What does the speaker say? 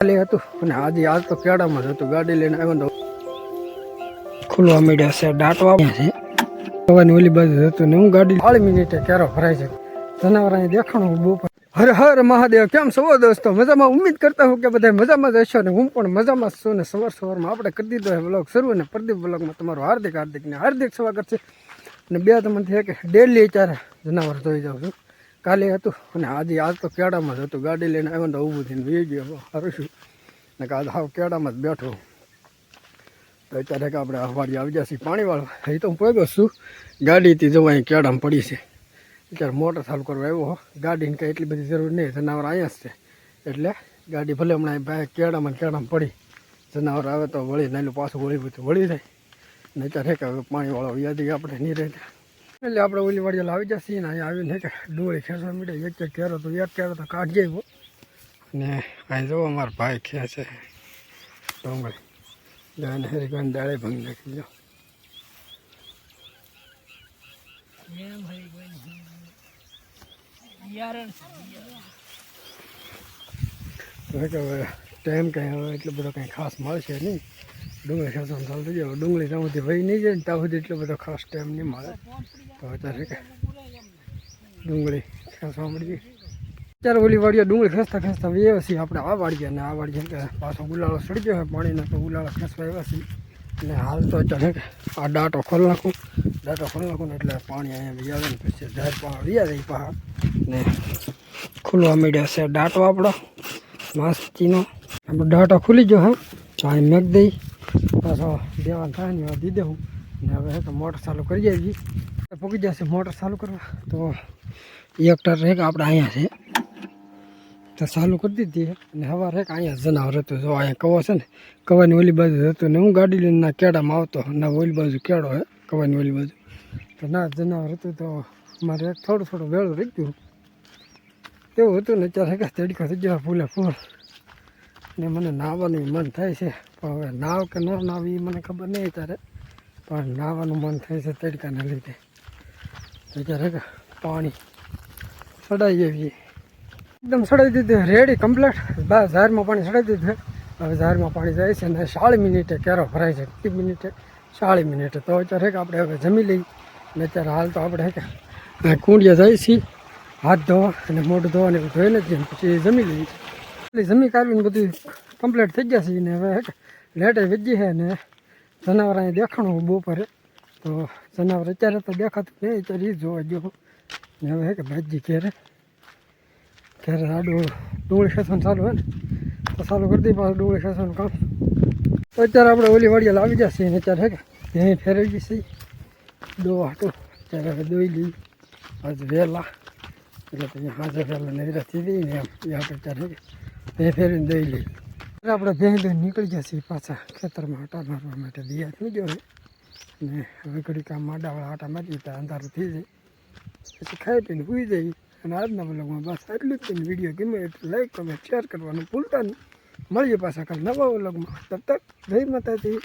ખાલી હતું અને આજે આજ તો કેડામાં જ હતું. ગાડી લઈને આવ્યો તો ખુલવા માંડ્યા છે દાંટવા છે. હવાની ઓલી બાજુ હતું ને હું ગાડી આળી મિનિટે કેરો ભરાય છે. જનાવર અહીં દેખાણું બહુ હર હર મહાદેવ, કેમ છો દોસ્તો? મજામાં? ઉમ્મીદ કરતા હું કે બધા મજામાં જ હશો ને હું પણ મજામાં છું ને સવાર સવારમાં આપણે કરી દીધો છે બ્લોગ શરૂ ને પ્રદીપ બ્લોગમાં તમારું હાર્દિક હાર્દિક ને હાર્દિક સ્વાગત છે. અને બે તમને છે કે ડેલી અત્યારે જનાવર જોઈ જાઉં છું. કાલે હતું અને આજે આજ તો કેળામાં જ હતું. ગાડી લઈને આવ્યો તો ઊભું થઈને વી ગયો સારું છું. ને કે આજ હાવ કેડામાં જ બેઠો તો અત્યારે કે આપણે અખબારી આવી જશે પાણીવાળો. એ તો હું પહોંચ્યો છું. ગાડીથી જવા અહીં કેળામાં પડી છે. અત્યારે મોટર ચાલુ કરવા આવ્યો હો. ગાડીને કંઈ એટલી બધી જરૂર નહીં. જનાવર અહીંયા જ છે. એટલે ગાડી ભલે હમણાં ભાઈ કેડામાં કેળામાં પડી. જનાવર આવે તો વળી નાનું પાછું વળી વળી જાય. ને અત્યારે કે પાણીવાળો યાદી આપણે નહીં રહે એટલે આપણે ઓલી વાડી આવી જશે ને અહીંયા આવીને કે ડોળી ખેંચવા મીટે એક એક કેરો તો એક કેરો તો કાઢી જાય ને અહીં જો અમારા ભાઈ ખેંચે ડુંગળી હેરી ગાયને દાળે ભંગી નાખી જો ટાઈમ કંઈ હવે એટલો બધો કંઈ ખાસ મળશે નહીં. ડુંગળી ખેંચવાનું ચાલતું જાય ડુંગળી ત્યાં સુધી ભાઈ નહીં જાય ને ત્યાં સુધી એટલો બધો ખાસ ટાઈમ નહીં મળે. તો અત્યારે ડુંગળી ખેંચવા મળી અત્યારે ઓલી વાડીએ ડુંગળી ખેંચતા ખેંચતા એવા છીએ આપણે આ વાડીએ અને આ વાડીએ પાછો ગુલાળો સડી ગયો હોય પાણીનો તો ગુલાળો ખેંચવા આવ્યા છીએ. અને હાલ તો અત્યારે આ ડાટો ખોલ નાખું. ડાટો ખોલ નાખું ને એટલે પાણી અહીંયા આવે ને પછી જાહેર પાણી વ્યા જાય પહાડ ને ખુલવા માંડ્યા છે ડાટો આપણો, માસ્તીનો. આપણો ડાટો ખુલી ગયો હા. પાણી મેક દઈ. પાછો દેવાનું થાય ને દીધે દઉં. ને હવે હે કે મોટર ચાલુ કરી આવી પૂકી જશે, મોટર ચાલુ કરવા. તો એક ટર રેક આપણે અહીંયા છે. તો ચાલુ કરી દીધી અને હવા રેક અહીંયા જનાવર હતું. જો અહીંયા કવો છે ને, કવાની ઓલી બાજુ હતું ને, હું ગાડી લઈને ના કેળામાં આવતો ના ઓલી બાજુ કેડો હે, કવાની ઓલી બાજુ. તો ના જનાવર હતું. તો મારે થોડું થોડું વેળું રહી ગયું એવું હતું ને, અત્યારે કે તડકો થઈ ગયો ફૂલે ફૂલ. ને મને નાહવાનું મન થાય છે. પણ હવે નાવ કે ન નાવ એ મને ખબર નહીં અત્યારે. પણ નાહવાનું મન થાય છે તડકાના લીધે. અત્યારે કે પાણી. સડાઈ જઈએ એકદમ સડાઈ દીધું. Ready, complete. બસ ઝારમાં પાણી સડાઈ દીધું હવે ઝારમાં પાણી જાય છે ને સાળી મિનિટે કેરો ભરાય છે. કેટલી મિનિટે? સાળી મિનિટે. તો અત્યારે આપણે હવે જમી લઈ ને અત્યારે હાલ તો આપણે કે કુંડિયા જાય છીએ હાથ ધોવા અને મોઢું ધોવા ને જ જઈએ. પછી જમી લઈએ. એટલે જમી કાઢીને બધું કમ્પ્લીટ થઈ ગયા છે. ને હવે લેટે વીજી છે ને જનાવર અહીં દેખાણું બપોરે તો જનાવર અત્યારે તો દેખાતું નહીં, અત્યારે એ જ જોવા ગયો ને હવે હે કે ભાજી ઘેરે ઘેરે આડું ડુંગળી ખેંચવાનું ચાલુ હોય ને, તો ચાલુ કરી દઈએ પાછું ડુંગળી ખેંચવાનું કામ. તો અત્યારે આપણે ઓલી વાડીએ લાવી જશે ને અત્યારે હે કે, ત્યાં ફેરવી જશે દોવા હાટું, અત્યારે હવે દોઈ લઈ આજે વહેલા એટલે પછી હાજર વહેલા નવીરા થઈ દઈએ ને એમ, એ આપણે અત્યારે હે કે તે ફેરીને દઈ લઈ ત્યારે આપણે ભેં દઈને નીકળી જશે પાછા ખેતરમાં આટા મારવા માટે, દિયા થઈ ગયો ને હવે ઘડી કામ માડાવાળા આટા મારીએ તો અંધારું થઈ જાય. પછી ખાઈ પીને સુઈ જઈએ. અને આજના વ્લોગમાં બસ આટલું જ વીડિયો ગમે એટલે લાઈક કમેન્ટ શેર કરવાનું ભૂલતા નહીં. મળીએ પાછા કાલ નવા વ્લોગમાં. તબ તક જય માતાજી.